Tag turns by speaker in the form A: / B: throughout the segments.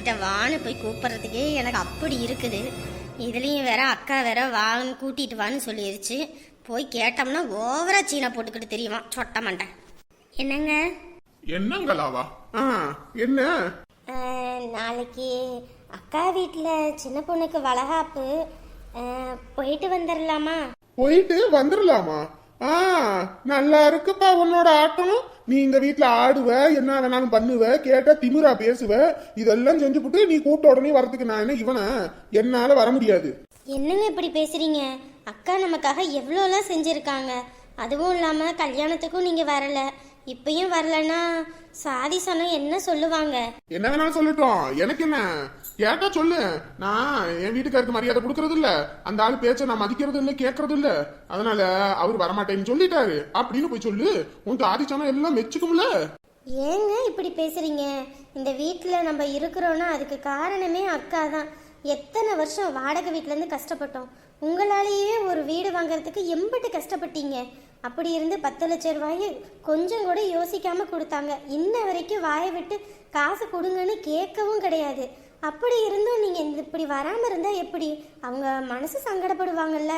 A: கிட்ட வான்னு போய் கூப்பிட்றதுக்கே எனக்கு அப்படி இருக்குது. இதுலேயும் வேற அக்கா வேற வான்னு கூட்டிட்டு வான்னு சொல்லிருச்சு. போய் கேட்டோம்னா ஓவரா சீனை போட்டுக்கிட்டு தெரியுமா? சொட்ட மாட்டேன் என்னங்க?
B: என்னங்களாவா? ஆ. என்ன?
A: நாளைக்கு அக்கா வீட்டில் சின்ன பொண்ணுக்கு வளகாப்பு. போயிட்டு வந்துடலாமா
B: போயிட்டு வந்துடலாமா ஆ நல்லா இருக்குப்பா உன்னோட ஆட்டம். நீ இந்த வீட்டில் ஆடுவ என்ன வேணாலும் பண்ணுவ கேட்டால் திமிரா பேசுவ இதெல்லாம் செஞ்சுப்புட்டு நீ கூட்ட உடனே வரதுக்கு நான் என்ன இவன? என்னால் வர முடியாது.
A: என்னங்க இப்படி பேசுறீங்க? அக்கா நமக்காக எவ்வளோலாம் செஞ்சுருக்காங்க. அதுவும் இல்லாமல் கல்யாணத்துக்கும் நீங்கள் வரலை. இப்பயும் வரலன்னா சாதி சனம் என்ன சொல்லுவாங்க?
B: என்ன வேணாலும் சொல்லட்டும். எனக்கு என்ன? கேட்டா சொல்லு. நான் என் வீட்டுக்காருக்கு மரியாதை கொடுக்கறது இல்ல அந்த ஆள் பேச்ச நான் மதிக்கிறது இல்ல கேட்கறது இல்ல அதனால அவர் வரமாட்டேன்னு சொல்லிட்டாரு. அப்படின்னு போய் சொல்லு. உன் ஆதிச்சானம் எல்லாம் மெச்சுக்கும்ல.
A: ஏங்க இப்படி பேசுறீங்க? இந்த வீட்டில் நம்ம இருக்கிறோன்னா அதுக்கு காரணமே அக்கா தான். எத்தனை வருஷம் வாடகை வீட்டிலேருந்து கஷ்டப்பட்டோம். உங்களாலேயே ஒரு வீடு வாங்குறதுக்கு எம்பிட்டு கஷ்டப்பட்டீங்க. அப்படி இருந்து பத்து லட்சம் ரூபாயை கொஞ்சம் கூட யோசிக்காம கொடுத்தாங்க. இன்ன வரைக்கும் வாயை விட்டு காசு கொடுங்கன்னு கேட்கவும் கிடையாது. அப்படி இருந்தும் நீங்கள் இந்த இப்படி வராமல் இருந்தால் எப்படி? அவங்க மனசு சங்கடப்படுவாங்கல்ல.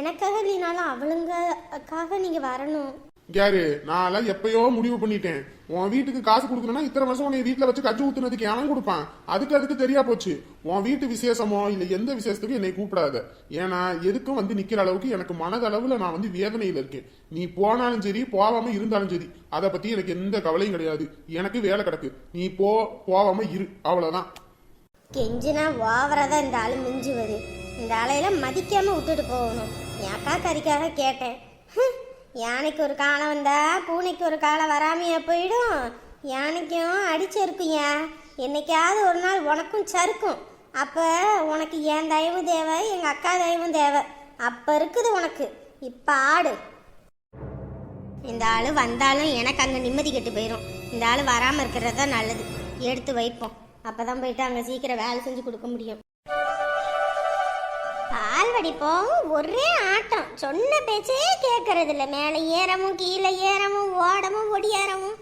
A: எனக்காக இல்லைனாலும் அவளுங்கக்காக நீங்கள் வரணும்.
B: யாரு? நான் எப்பயோ முடிவு பண்ணிட்டேன். உன் வீட்டுக்கு காசு கொடுக்கணும்னா இத்தனை வருஷம் உன்னை வீட்டுல வச்சு கஞ்சி ஊத்துனதுக்கு எவன் கொடுப்பான். அதுக்கு அதுக்கு தெரியா போச்சு. உன் வீட்டு விசேஷமோ இல்ல எந்த விசேஷத்துக்கும் என்னை கூப்பிடாத. ஏன்னா எதுக்கும் வந்து நிக்கிற அளவுக்கு எனக்கு மனதளவுல நான் வந்து வேதனையில இருக்கேன். நீ போனாலும் சரி போகாம இருந்தாலும் சரி அதை பத்தி எனக்கு எந்த கவலையும் கிடையாது. எனக்கு வேலை கிடக்கு. நீ போ போகாம இரு. அவ்வளவுதான்.
A: கெஞ்சினா ஓவரா தான் இந்த ஆளு மிஞ்சுவது. இந்த ஆளையெல்லாம் மதிக்காம விட்டுட்டு போகணும். என் அக்கா கறிக்காக கேட்டேன். யானைக்கு ஒரு காலம் வந்தா பூனைக்கு ஒரு காலம் வராமையா போயிடும். யானைக்கும் அடிச்சிருக்குயா என்னைக்காவது ஒரு நாள் உனக்கும் சறுக்கும். அப்போ உனக்கு என் தயவும் தேவை எங்கள் அக்கா தயவும் தேவை. அப்போ இருக்குது உனக்கு. இப்போ ஆடு. இந்த ஆள் வந்தாலும் எனக்கு அங்கே நிம்மதி கெட்டு போயிடும் இந்த ஆள் வராமல் இருக்கிறது தான் நல்லது. எடுத்து வைப்போம். அப்போ தான் போயிட்டு அங்கே சீக்கிரம் வேலை செஞ்சு கொடுக்க முடியும். பால் வடிப்போம் ஒரே ஆட்டம். சொன்ன பேச்சே கேட்கறது இல்லை மேலே ஏறவும் கீழே ஏறவும் ஓடவும் ஒடியாரவும்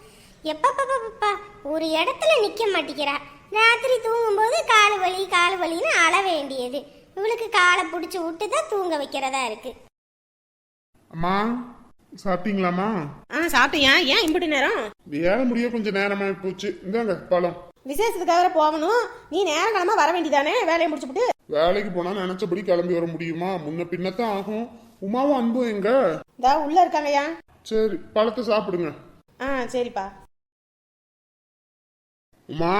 A: எப்பப்பப்பப்பா ஒரு இடத்துல நிற்க மாட்டேங்கிறா. ராத்திரி தூங்கும்போது கால் வலி கால் வலின்னு அழ வேண்டியது. இவளுக்கு காலை பிடிச்சி விட்டு தான் தூங்க வைக்கிறதா இருக்கு.
B: அம்மா சாப்பிட்டீங்களாம்மா?
C: ஆ சாப்பிட்டியா ஏன் இம்புட்டு நேரம்?
B: வேலை முடிய கொஞ்சம் நேரமா போச்சு. இந்தாங்க பழம்.
C: விசேஷத்துக்காக போகணும். நீ நேரம் கிளம்ப வர வேண்டியதானே? வேலையை முடிச்சுப்புட்டு.
B: வேலைக்கு போனா நினைச்சபடி கிளம்பி வர முடியுமா? முன்ன பின்னத்தான் ஆகும். உமாவும் அன்பும் எங்க?
C: இதா உள்ள இருக்காங்கய்யா.
B: சரி பழத்தை சாப்பிடுங்க.
C: ஆ சரிப்பா.
B: உமா?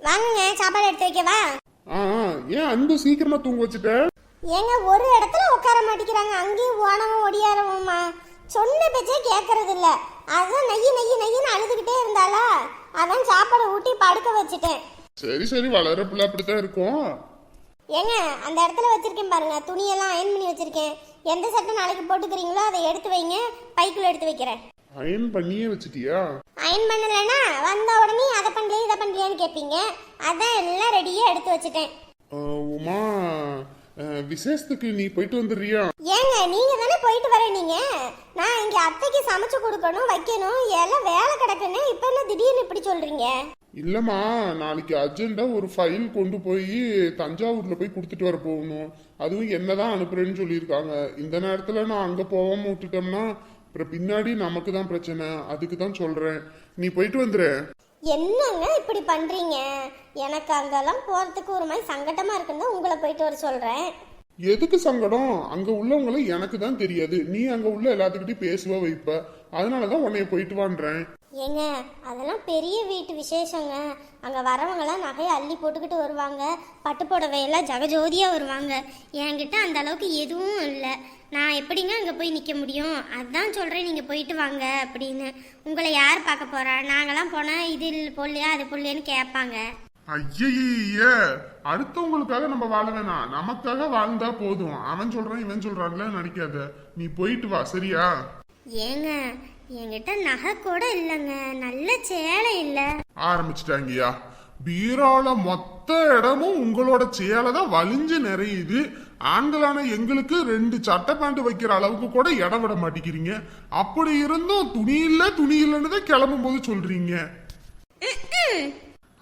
A: வாங்குங்க சாப்பாடு எடுத்து வைக்கவா?
B: ஆ ஆ, ஏன் அன்பு சீக்கிரமா தூங்க வச்சுட்ட?
A: ஏங்க ஒரு இடத்துல உட்கார மாட்டேங்கிறாங்க அங்கேயும் ஓனவும் ஒடியாரவும்மா சொன்ன பேச்சே கேட்கறது இல்ல அதான் நெய்யி நெய்யி நெய்யின்னு அழுதுகிட்டே இருந்தாளா? அதான் சாப்பாடு ஊட்டி படுக்க வச்சுட்டேன்.
B: சரி சரி வளர பிள்ளை அப்படித்தான் இருக்கும்.
A: ஏங்க அந்த இடத்துல வச்சிருக்கேன் பாருங்க. துணியெல்லாம் அயன் பண்ணி வச்சிருக்கேன். எந்த சட்டை நாளைக்கு போட்டுக்கிறீங்களோ அதை எடுத்து வைங்க. பைக்குள்ள எடுத்து வைக்கிறேன்.
B: அயன் பண்ணியே வச்சிட்டியா?
A: அயன் பண்ணலைன்னா வந்த உடனே அதை பண்ணலையே இதை பண்ணலையான்னு கேட்பீங்க அதான் எல்லாம் ரெடியாக எடுத்து வச்சுட்டேன்.
B: உமா விசேஷத்துக்கு நீ போயிட்டு வந்துடுறியா?
A: ஏங்க நீங்க தானே போயிட்டு வர நீங்க. நான் இங்க அத்தைக்கு சமைச்சு கொடுக்கணும் வைக்கணும் எல்லாம் வேலை கிடக்குன்னு இப்ப என்ன திடீர்னு இப்படி சொல்றீங்க?
B: இல்லைம்மா நாளைக்கு அர்ஜென்ட்டாக ஒரு ஃபைல் கொண்டு போய் தஞ்சாவூரில் போய் கொடுத்துட்டு வர போகணும். அதுவும் என்னதான் அனுப்புறேன்னு சொல்லியிருக்காங்க. இந்த நேரத்தில் நான் அங்கே போகாமல் விட்டுட்டோம்னா அப்புறம் பின்னாடி நமக்கு தான் பிரச்சனை. அதுக்கு தான் சொல்கிறேன் நீ போயிட்டு வந்துடு
A: என்னங்க இப்படி பண்ணுறீங்க எனக்கு அங்கெல்லாம் போகிறதுக்கு ஒரு மாதிரி சங்கடமாக இருக்குன்னு தான் உங்களை போயிட்டு வர சொல்கிறேன்
B: எதுக்கு சங்கடம்? அங்க உள்ளவங்களும் எனக்கு தான் தெரியாது. நீ அங்க உள்ள எல்லாத்துக்கிட்டையும் பேசுவ வைப்ப. அதனாலதான் உன்னைய போயிட்டு வான்றேன்.
A: ஏங்க அதெல்லாம் பெரிய வீட்டு விசேஷங்க. அங்கே வரவங்களாம் நகையை அள்ளி போட்டுக்கிட்டு வருவாங்க. பட்டு புடவையெல்லாம் ஜகஜோதியாக வருவாங்க. என்கிட்ட அந்த அளவுக்கு எதுவும் இல்லை. நான் எப்படிங்க அங்கே போய் நிற்க முடியும்? அதான் சொல்கிறேன் நீங்கள் போயிட்டு வாங்க அப்படின்னு. உங்களை யார் பார்க்க போகிறா நாங்களாம் போனால் இது பொல்லையா அது பொல்லையான்னு கேட்பாங்க.
B: ஐய அடுத்தவங்களுக்காக நம்ம வாழ வேணாம் நமக்காக வாழ்ந்தா போதும். அவன் சொல்றான் இவன் சொல்றான்ல நடிக்காத. நீ போயிட்டு வா சரியா?
A: ஏங்க என்கிட்ட நகை கூட இல்லைங்க. நல்ல சேலை இல்லை.
B: ஆரம்பிச்சிட்டாங்கய்யா. பீரோல மொத்த இடமும் உங்களோட சேலை தான் வலிஞ்சு நிறையுது. ஆண்களான எங்களுக்கு ரெண்டு சட்டை பேண்ட் வைக்கிற அளவுக்கு கூட இடம் விட மாட்டேங்கிறீங்க. அப்படி இருந்தும் துணி இல்ல துணி இல்லைன்னு தான் கிளம்பும் போது சொல்றீங்க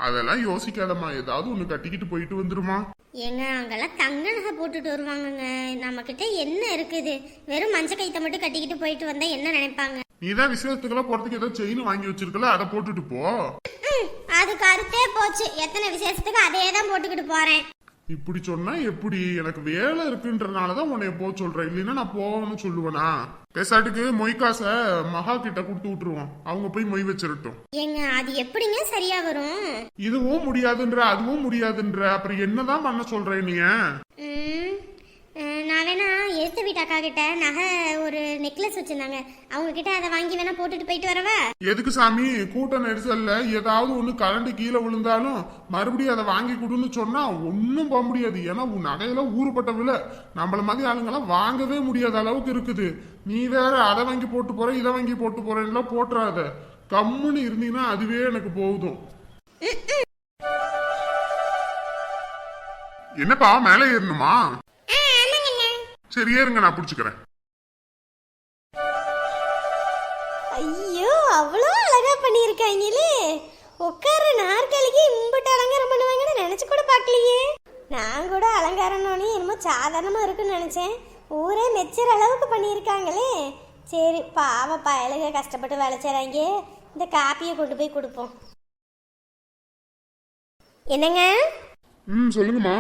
B: அதெல்லாம் யோசிக்காதம்மா. ஏதாவது ஒண்ணு கட்டிக்கிட்டு போயிட்டு வந்துருமா.
A: ஏங்க அங்கெல்லாம் தங்க நகை போட்டுட்டு வருவாங்கங்க. நம்ம கிட்ட என்ன இருக்குது? வெறும் மஞ்ச கைத்தை மட்டும் கட்டிக்கிட்டு போயிட்டு வந்தா என்ன நினைப்பாங்க?
B: நீ தான் விசேஷத்துக்கெல்லாம் போறதுக்கு ஏதோ செயின் வாங்கி வச்சிருக்கல அதை போட்டுட்டு போ.
A: ம், அது கருத்தே போச்சு. எத்தனை விசேஷத்துக்கு அதே தான் போட்டுக்கிட்டு போறேன்.
B: இப்படி சொன்னா எப்படி? எனக்கு வேலை இருக்குன்றனாலதான் உன்னை போ சொல்றேன். இல்லைன்னா நான் போகணும்னு சொல்லுவேனா? பேசாட்டுக்கு மொய் காசை மகா கிட்ட கொடுத்து விட்டுருவோம். அவங்க போய் மொய் வச்சிரட்டும்.
A: ஏங்க அது எப்படிங்க சரியா வரும்?
B: இதுவும் முடியாதுன்ற அதுவும் முடியாதுன்ற அப்புறம் என்னதான் பண்ண சொல்ற நீ
A: ம், அஹ், நான் வேணா எடுத்து வீட்டு அக்கா கிட்ட நகை ஒரு நெக்லஸ் வச்சிருந்தாங்க. அவங்க கிட்ட அதை வாங்கி வேணா போட்டுட்டு போயிட்டு வரவா?
B: எதுக்கு சாமி? கூட்ட நெரிசல்ல. ஏதாவது ஒண்ணு கரண்ட் கீழே விழுந்தாலும் மறுபடியும் அதை வாங்கி கொடுன்னு சொன்னா ஒன்னும் போக முடியாது. ஏன்னா உன் நகையெல்லாம் ஊறுபட்ட விலை. நம்மள மாதிரி ஆளுங்கெல்லாம் வாங்கவே முடியாத அளவுக்கு இருக்குது. நீ வேற அதை வாங்கி போட்டு போற இதை வாங்கி போட்டு போறேன்லாம் போட்டுறாத. கம்முன்னு இருந்தீங்கன்னா அதுவே எனக்கு போதும். என்னப்பா மேலே ஏறணுமா? சரி ஏறுங்க நான் பிடிச்சுக்கிறேன்.
A: ஐயோ அவ்வளோ அழகா பண்ணியிருக்காங்களே உட்கார நாற்காலிக்கு இம்புட்டு அலங்காரம் பண்ணுவாங்கன்னு நினைச்சு கூட பார்க்கலையே. நான் கூட அலங்காரம்னோடனே என்னமோ சாதாரணமா இருக்குன்னு நினைச்சேன். ஊரே மெச்சுற அளவுக்கு பண்ணியிருக்காங்களே. சரி பாவ பயலுக கஷ்டப்பட்டு வேலை செய்றாங்க இந்த காப்பியை கொண்டு போய் கொடுப்போம். என்னங்க?
B: ம் சொல்லுங்கம்மா.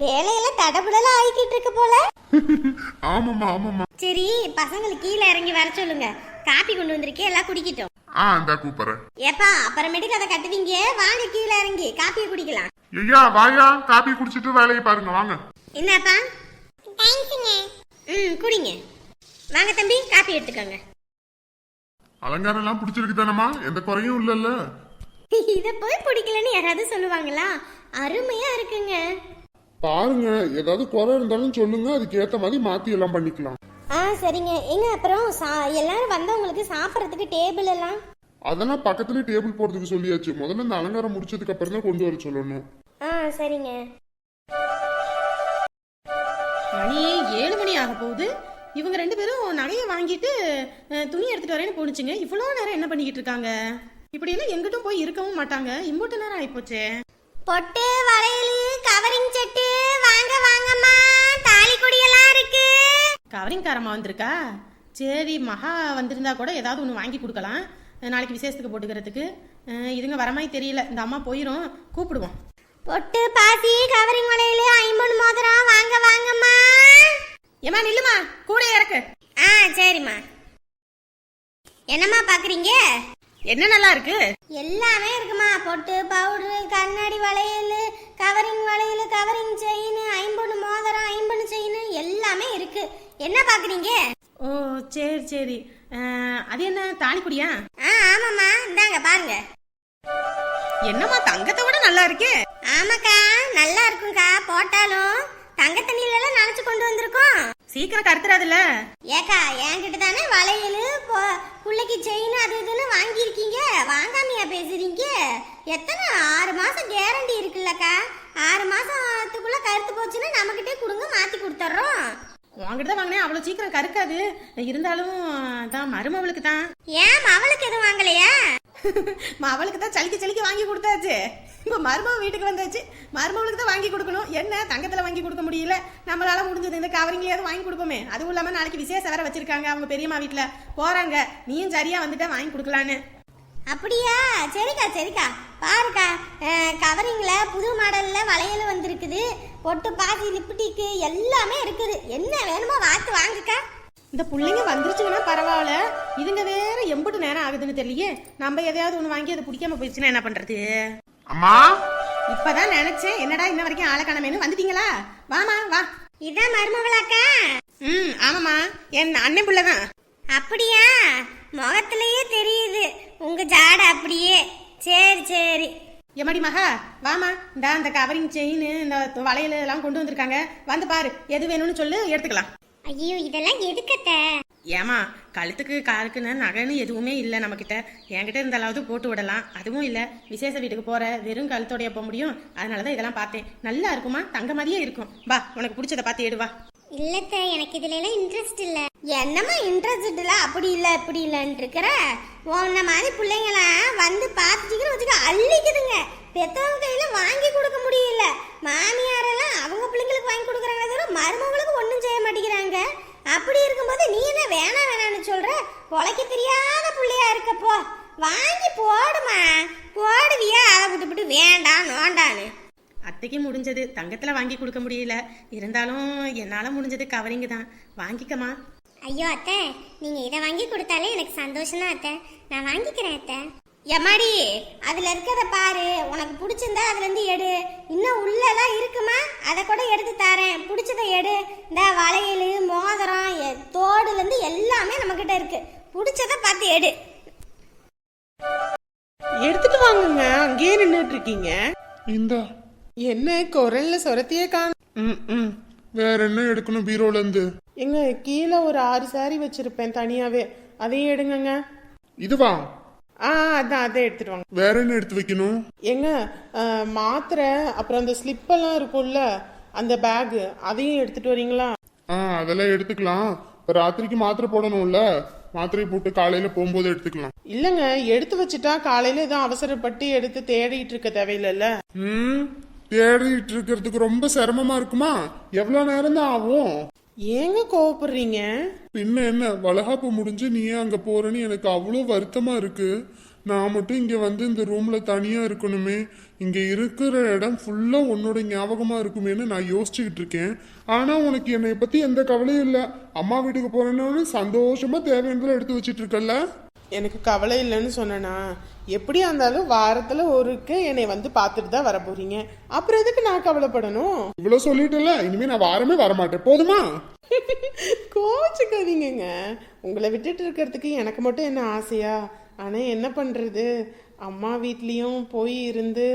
A: வேலையெல்லாம் தடபுடலாம் ஆகிக்கிட்டு இருக்கு போல.
B: ஆமாம்மா ஆமாம்மா.
A: சரி பசங்களுக்கு கீழே இறங்கி வர சொல்லுங்க. காப்பி கொண்டு வந்திருக்கேன் எல்லாம் குடிக்கட்டும்.
B: ஆ இந்தா கூப்பிடுறேன்.
A: ஏப்பா அப்புறமேட்டுக்கு அதை கட்டுவீங்க? வாங்க கீழே இறங்கி காப்பியை குடிக்கலாம்.
B: ஐயா வாயா காபி குடிச்சிட்டு வேலையை பாருங்க வாங்க.
A: என்னப்பா? தேங்க்ஸுங்க ம் குடிங்க. வாங்க தம்பி காப்பி எடுத்துக்கோங்க.
B: அலங்காரம் எல்லாம் பிடிச்சிருக்கு தானம்மா? எந்த குறையும் இல்லல்ல.
A: இதை போய் பிடிக்கலன்னு யாராவது சொல்லுவாங்களா? அருமையா இருக்குங்க.
B: பாருங்க ஏதாவது குறை இருந்தாலும் சொல்லுங்க அதுக்கு ஏத்த மாதிரி மாத்தி எல்லாம் பண்ணிக்கலாம்.
A: ஆ சரிங்க. எங்க அப்புறம் சா எல்லாரும் வந்தவங்களுக்கு சாப்பிட்றதுக்கு டேபிள் எல்லாம்?
B: அதெல்லாம் பக்கத்துலயே டேபிள் போறதுக்கு சொல்லியாச்சு. முதல்ல இந்த அலங்காரம் முடிச்சதுக்கு அப்புறம் தான் கொண்டு வர சொல்லணும்.
A: ஆ சரிங்க.
C: மணி ஏழு மணி ஆக போகுது. இவங்க ரெண்டு பேரும் நகையை வாங்கிட்டு அஹ், துணி எடுத்துட்டு வரேன்னு போணுச்சுங்க. இவ்வளோ நேரம் என்ன பண்ணிக்கிட்டு இருக்காங்க? இப்படி எல்லாம் எங்கிட்டும் போய் இருக்கவும் மாட்டாங்க. இம்பூட்டு நேரம் ஆயிப்போச்சே.
A: பொட்டு வளையல் கவரிங் செட்டு. வாங்க வாங்கம்மா. தாலி கொடியெல்லாம் இருக்கு.
C: கவரிங் காரமா வந்திருக்கா? சரி மகா வந்திருந்தா கூட ஏதாவது ஒன்று வாங்கி கொடுக்கலாம். நாளைக்கு விசேஷத்துக்கு போட்டுக்கிறதுக்கு. இதுங்க வர மாதிரி தெரியல. இந்த அம்மா போயிரும். கூப்பிடுவோம்.
A: பொட்டு பாசி கவரிங் வளையல் ஐம்பொன் மோதிரம். வாங்க வாங்கம்மா.
C: ஏமா நில்லுமா கூட இறக்கு.
A: ஆ சரிம்மா. என்னம்மா பாக்குறீங்க?
C: என்ன நல்லா இருக்கு?
A: எல்லாமே இருக்குமா? பொட்டு பவுடரு கண்ணாடி வளையல் கவரிங் வளையல் கவரிங் செயின் ஐம்பொன்னு மோதிரம் ஐம்பொன்னு செயின் எல்லாமே இருக்கு. என்ன பாக்குறீங்க?
C: ஓ சரி சரி. அது என்ன தாலிக்குடியா
A: ஆ ஆமாம்மா. இந்தாங்க பாருங்க.
C: என்னம்மா தங்கத்தை விட நல்லா இருக்கே?
A: ஆமாக்கா நல்லா இருக்கும்க்கா. போட்டாலும் தங்க தண்ணியில எல்லாம் நனைச்சு கொண்டு வந்திருக்கோம்.
C: சீக்கிரம் கருத்துறாதுல்ல
A: ஏக்கா என்கிட்ட தானே வளையல் புள்ளைக்கு செயின் அது இதுன்னு வாங்கியிருக்கீங்க. வாங்காமையா பேசுறீங்க? எத்தனை ஆறு மாசம் கேரண்டி இருக்குல்லக்கா? ஆறு மாசத்துக்குள்ள கருத்து போச்சுன்னா நம்மகிட்டே கொடுங்க மாத்தி கொடுத்துட்றோம்
C: உங்ககிட்ட தான் வாங்கினேன் அவ்வளோ சீக்கிரம் கருக்காது. இருந்தாலும் தான் மருமவளுக்கு தான்.
A: ஏன் அவளுக்கு எதுவும் வாங்கலையா?
C: அவளுக்கு தான் சளிக்கு சளிக்கு வாங்கி கொடுத்தாச்சு. இப்போ மருமக வீட்டுக்கு வந்தாச்சு. மருமகளுக்கு தான் வாங்கி கொடுக்கணும். என்ன? தங்கத்தில் வாங்கி கொடுக்க முடியல. நம்மளால முடிஞ்சது. இந்த கவரிங்லையாவது வாங்கி கொடுப்போமே. அதுவும் இல்லாமல் நாளைக்கு விசேஷம் வேற வச்சிருக்காங்க அவங்க பெரியம்மா வீட்டில் போறாங்க. நீயும் சரியா வந்துட்டா வாங்கி கொடுக்கலான்னு.
A: அப்படியா? சரிக்கா சரிக்கா. பாருக்கா கவரிங்ல புது மாடல்ல வளையல் வந்திருக்குது. பொட்டு பாசி லிப்டிக்கு எல்லாமே இருக்குது. என்ன வேணுமோ வாத்து வாங்குக்கா.
C: இந்த பிள்ளைங்க வந்துருச்சுங்கன்னா பரவாயில்ல. இதுங்க வேற எம்புட்டு நேரம் ஆகுதுன்னு தெரியலையே. நம்ம எதையாவது ஒன்று வாங்கி அது பிடிக்காம போயிடுச்சுன்னா என்ன பண்றது?
B: அம்மா?
C: இப்பதான் நினைச்சேன். என்னடா இன்ன வரைக்கும் ஆளை காணமேனு வந்துட்டீங்களா? வாமா வா.
A: இதான் மருமகளாக்கா
C: ம் ஆமாம்மா. என் அண்ணன் பிள்ளை தான்.
A: அப்படியா? முகத்திலேயே தெரியுது. உங்க ஜாடை அப்படியே. சரி சரி.
C: எம்மாடி மகா வாமா இந்த அந்த கவரிங் செயின் இந்த வளையல் எல்லாம் கொண்டு வந்திருக்காங்க. வந்து பாரு. எது வேணும்னு சொல்லு எடுத்துக்கலாம்.
A: ஐயோ இதெல்லாம் எதுக்கத்த?
C: ஏமா கழுத்துக்கு காலுக்குன்னு நகைன்னு எதுவுமே இல்லை நம்மக்கிட்ட என்கிட்ட இருந்தாலாவது போட்டு விடலாம். அதுவும் இல்லை விசேஷ வீட்டுக்கு போற வெறும் கழுத்தோடைய போக முடியும். அதனால தான் இதெல்லாம் பார்த்தேன். நல்லா இருக்குமா? தங்க மாதிரியே இருக்கும். வா உனக்கு பிடிச்சதை பார்த்து எடுவா
A: இல்லத்த எனக்கு இதுல எல்லாம் இன்ட்ரெஸ்ட் இல்ல. என்னமா இன்ட்ரெஸ்ட் இல்ல? அப்படி இல்ல இப்படி இல்லன்னு இருக்கிற? உன்ன மாதிரி பிள்ளைங்களாம் வந்து பார்த்துட்டீங்கன்னு வச்சுக்க அள்ளிக்குதுங்க. பெத்தவங்க கையில வாங்கி கொடுக்க முடியல. மாமியாரெல்லாம் அவங்க பிள்ளைங்களுக்கு வாங்கி கொடுக்குறாங்க தவிர மருமகளுக்கு ஒன்றும் செய்ய மாட்டேங்கிறாங்க. அப்படி இருக்கும்போது நீ என்ன வேணாம் வேணாம்னு சொல்ற? உழைக்க தெரியாத பிள்ளையா இருக்கப்போ. வாங்கி போடுமா. போடுவியா? அதை விட்டுவிட்டு வேண்டாம் நோண்டான்னு.
C: அத்தைக்கு முடிஞ்சது. தங்கத்துல வாங்கி கொடுக்க முடியல. இருந்தாலும் என்னால முடிஞ்சது கவரிங்க தான். வாங்கிக்கமா
D: ஐயோ அத்தை நீங்க இதை வாங்கி கொடுத்தாலே எனக்கு சந்தோஷம் தான் அத்தை. நான் வாங்கிக்கிறேன் அத்தை.
A: எம்மாடி அதுல இருக்கிறத பாரு. உனக்கு பிடிச்சிருந்தா அதுல இருந்து எடு. இன்னும் உள்ளதான் இருக்குமா? அதை கூட எடுத்து தரேன். பிடிச்சதை எடு. இந்த வளையல் மோதிரம் எ- தோடுல இருந்து எல்லாமே நம்ம கிட்ட இருக்கு. பிடிச்சத பார்த்து எடு.
C: எடுத்துட்டு வாங்குங்க. அங்கேயே நின்றுட்டு இருக்கீங்க.
B: இந்தா
C: என்ன குரல்ல சொரத்தியே காணும்
B: ம் ம். வேற என்ன எடுக்கணும் பீரோல இருந்து
C: எங்க கீழே ஒரு ஆறு சாரி வச்சிருப்பேன் தனியாவே. அதையும் எடுங்கங்க.
B: இதுவா?
C: ஆ அதான் அதை எடுத்துட்டு வாங்க.
B: வேற என்ன எடுத்து வைக்கணும்?
C: எங்க மாத்திரை அப்புறம் அந்த ஸ்லிப்பெல்லாம் இருக்கும்ல அந்த பேக் அதையும் எடுத்துட்டு வரீங்களா?
B: ஆ அதெல்லாம் எடுத்துக்கலாம். ராத்திரிக்கு மாத்திரை போடணும்ல. மாத்திரை போட்டு காலையில போகும்போது எடுத்துக்கலாம்.
C: இல்லைங்க எடுத்து வச்சுட்டா காலையில எதுவும் அவசரப்பட்டு எடுத்து தேடிட்டு இருக்க தேவையில்லைல்ல.
B: ம். தேடிட்டு இருக்கிறதுக்கு ரொம்ப சிரமமா இருக்குமா? எவ்வளவு நேரம் தான் ஆகும்?
C: ஏங்க கோவப்படுறீங்க?
B: பின்ன என்ன வளகாப்பு முடிஞ்சு நீ அங்க போறேன்னு எனக்கு அவ்வளோ வருத்தமா இருக்கு. நான் மட்டும் இங்க வந்து இந்த ரூம்ல தனியா இருக்கணுமே. இங்க இருக்கிற இடம் ஃபுல்லா உன்னோட ஞாபகமா இருக்குமேன்னு நான் யோசிச்சுக்கிட்டு இருக்கேன். ஆனா உனக்கு என்னை பத்தி எந்த கவலையும் இல்ல. அம்மா வீட்டுக்கு போறேன்னு சந்தோஷமா தேவையானதெல்லாம் எடுத்து வச்சிட்டு இருக்கல்ல?
C: எனக்கு கவலை இல்லைன்னு சொன்னேனா? எப்படியா இருந்தாலும் வாரத்துல ஒருக்கு என்னை வந்து பார்த்துட்டு தான் வர போறீங்க அப்புறம் எதுக்கு நான் கவலைப்படணும்?
B: இவ்வளவு சொல்லிட்டல இனிமே நான் வாரமே வரமாட்டேன். போதுமா?
C: கோச்சுக்காதீங்கங்க. உங்களை விட்டுட்டு இருக்கிறதுக்கு எனக்கு மட்டும் என்ன ஆசையா? ஆனா என்ன பண்றது? அம்மா வீட்லயும் போய் இருந்து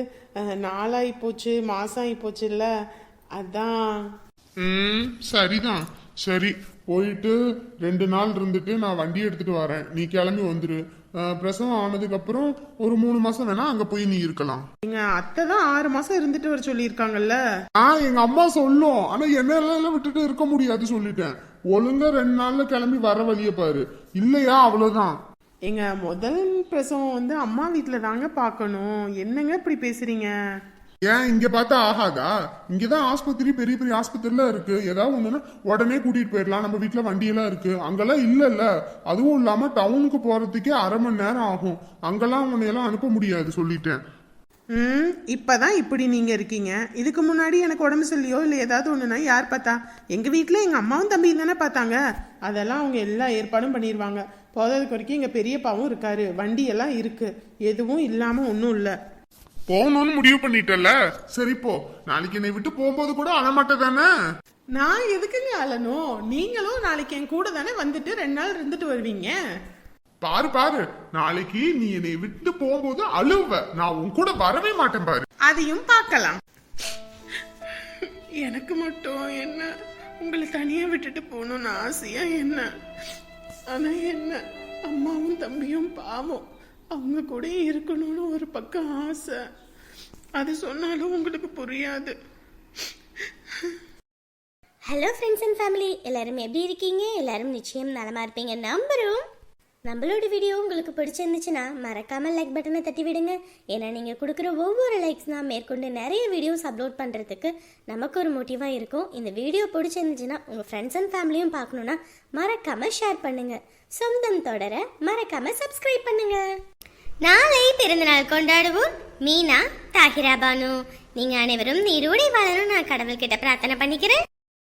C: நாளாகி போச்சு மாசம் ஆகி போச்சுல்ல. அதான்.
B: ம் சரிதான். சரி. போயிட்டு ரெண்டு நாள் இருந்துட்டு நான் வண்டி எடுத்துட்டு வரேன். நீ கிளம்பி வந்துரு. பிரசவம் ஆனதுக்கு அப்புறம் ஒரு மூணு மாசம் வேணா அங்க போய் நீ இருக்கலாம்.
C: எங்க அத்தை தான் ஆறு மாசம் இருந்துட்டு வர சொல்லியிருக்காங்கல்ல?
B: ஆ எங்க அம்மா சொல்லும். ஆனா என்னால விட்டுட்டு இருக்க முடியாது சொல்லிட்டேன். ஒழுங்கா ரெண்டு நாள்ல கிளம்பி வர வழிய பாரு. இல்லையா? அவ்வளவுதான்.
C: எங்க முதல் பிரசவம் வந்து அம்மா வீட்ல தாங்க பார்க்கணும். என்னங்க இப்படி பேசுறீங்க?
B: ஏன் இங்க பார்த்தா ஆகாதா? இங்கதான் ஆஸ்பத்திரி பெரிய பெரிய ஆஸ்பத்திரிலாம் இருக்கு. ஏதாவது ஒண்ணுன்னா உடனே கூட்டிட்டு போயிடலாம் நம்ம வீட்டுல வண்டியெல்லாம் இருக்கு. அங்கெல்லாம் இல்ல அதுவும் இல்லாம டவுனுக்கு போறதுக்கே அரை மணி நேரம் ஆகும். அங்கெல்லாம் உன்னையெல்லாம் அனுப்ப முடியாது சொல்லிட்டேன்.
C: ம் இப்பதான் இப்படி நீங்க இருக்கீங்க. இதுக்கு முன்னாடி எனக்கு உடம்பு சரியில்லையோ இல்லை ஏதாவது ஒண்ணுனா யார் பார்த்தா? எங்க வீட்டில் எங்க அம்மாவும் தம்பியும் தானே பார்த்தாங்க. அதெல்லாம் அவங்க எல்லா ஏற்பாடும் பண்ணிடுவாங்க போதாதுக்கு வரைக்கும் எங்க பெரியப்பாவும் இருக்காரு. வண்டி எல்லாம் இருக்கு. எதுவும் இல்லாம ஒன்றும் இல்லை.
B: போகணும்னு முடிவு பண்ணிட்டல சரி போ. நாளைக்கு என்னை விட்டு போகும்போது கூட அழமாட்ட தானே
C: நான் எதுக்குங்க அழணும்? நீங்களும் நாளைக்கு என் கூட தானே வந்துட்டு ரெண்டு நாள் இருந்துட்டு வருவீங்க?
B: பாரு பாரு. நாளைக்கு நீ என்னை விட்டு போகும்போது அழுவ. நான் உன் கூட வரவே மாட்டேன் பாரு.
C: அதையும் பார்க்கலாம். எனக்கு மட்டும் என்ன? உங்களை தனியா விட்டுட்டு போகணும்னு ஆசையா என்ன? ஆனா என்ன? அம்மாவும் தம்பியும் பாவம். அவங்க கூட இருக்கணும்னு ஒரு பக்கம் ஆசை. அது சொன்னாலும் உங்களுக்கு புரியாது.
A: ஹலோ ஃப்ரெண்ட்ஸ் அண்ட் ஃபேமிலி எல்லாரும் எப்படி இருக்கீங்க? எல்லாரும் நிச்சயம் நலமா இருப்பீங்க. நம்பரும் நம்மளோட வீடியோ உங்களுக்கு பிடிச்சிருந்துச்சுன்னா மறக்காமல் லைக் பட்டனை தட்டி விடுங்க. ஏன்னா நீங்கள் கொடுக்குற ஒவ்வொரு லைக்ஸ் நான் மேற்கொண்டு நிறைய வீடியோஸ் அப்லோட் பண்ணுறதுக்கு நமக்கு ஒரு மோட்டிவாக இருக்கும். இந்த வீடியோ பிடிச்சிருந்துச்சுன்னா உங்கள் ஃப்ரெண்ட்ஸ் அண்ட் ஃபேமிலியும் பார்க்கணுன்னா மறக்காமல் ஷேர் பண்ணுங்கள் சொந்தம் தொடர மறக்காம சப்ஸ்கிரைப் பண்ணுங்க. நாளை பிறந்தநாள் கொண்டாடுவோம். மீனா தாகிரா பானு. நீங்க அனைவரும் நீரோடை வாழணும் நான் கடவுள்கிட்ட பிரார்த்தனை பண்ணிக்கிறேன்.